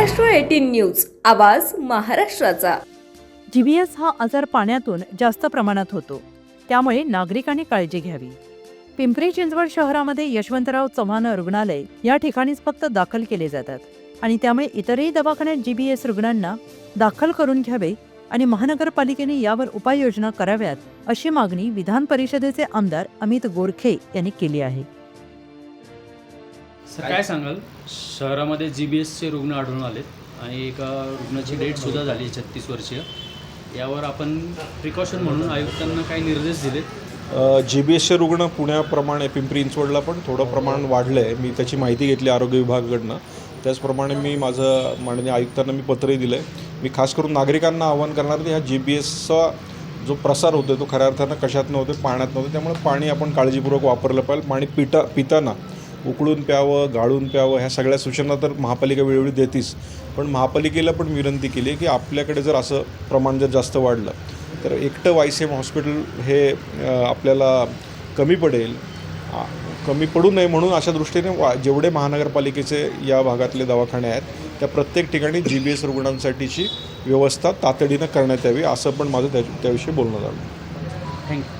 Maharashtra eighteen news आवाज महाराष्ट्राचा. GBS हा आजार पाण्यातून जास्त प्रमाणात होतो. त्यामुळे नागरिकांनी काळजी घ्यावी. पिंपरी चिंचवड शहरामध्ये यशवंतराव चव्हाण रुग्णालय या ठिकाणीच फक्त दाखल केले जातात. आणि त्यामुळे इतरही दवाखान्यात जीबीएस रुग्णांना दाखल करून घ्यावे आणि महानगरपालिकेने यावर उपाययोजना कराव्यात अशी मागणी विधान परिषदेचे आमदार अमित गोरखे यांनी केली आहे. सर काय सांगाल? शहरामध्ये जी बी एसचे रुग्ण आढळून आलेत आणि एका रुग्णाची डेटसुद्धा झाली छत्तीस वर्षीय. यावर आपण प्रिकॉशन म्हणून आयुक्तांना काही निर्देश दिलेत? जी बी एसचे रुग्ण पुण्याप्रमाणे पिंपरी चिंचवडला पण थोडं प्रमाण वाढलं आहे मी त्याची माहिती घेतली आरोग्य विभागाकडनं. त्याचप्रमाणे मी माझं माननीय आयुक्तांना मी पत्रही दिलं आहे मी खास करून नागरिकांना आवाहन करणार की ह्या जी बी एसचा जो प्रसार होतो तो खऱ्या अर्थानं कशात नव्हते पाण्यात नव्हते त्यामुळे पाणी आपण काळजीपूर्वक वापरलं पाहिजे. पाणी पिता पिताना उकळून प्यावं गाळून प्यावं ह्या सगळ्या सूचना तर महापालिका वेळोवेळी देतीच. पण महापालिकेला पण विनंती केली की आपल्याकडे जर असं प्रमाण जर जास्त वाढलं तर एकटं वायसेम हॉस्पिटल हे आपल्याला कमी पडेल. कमी पडू नये म्हणून अशा दृष्टीने वा जेवढे महानगरपालिकेचे या भागातले दवाखाने आहेत त्या प्रत्येक ठिकाणी जी बी एस रुग्णांसाठीची व्यवस्था तातडीनं करण्यात यावी असं पण माझं त्या त्याविषयी बोलणं झालं. थँक्यू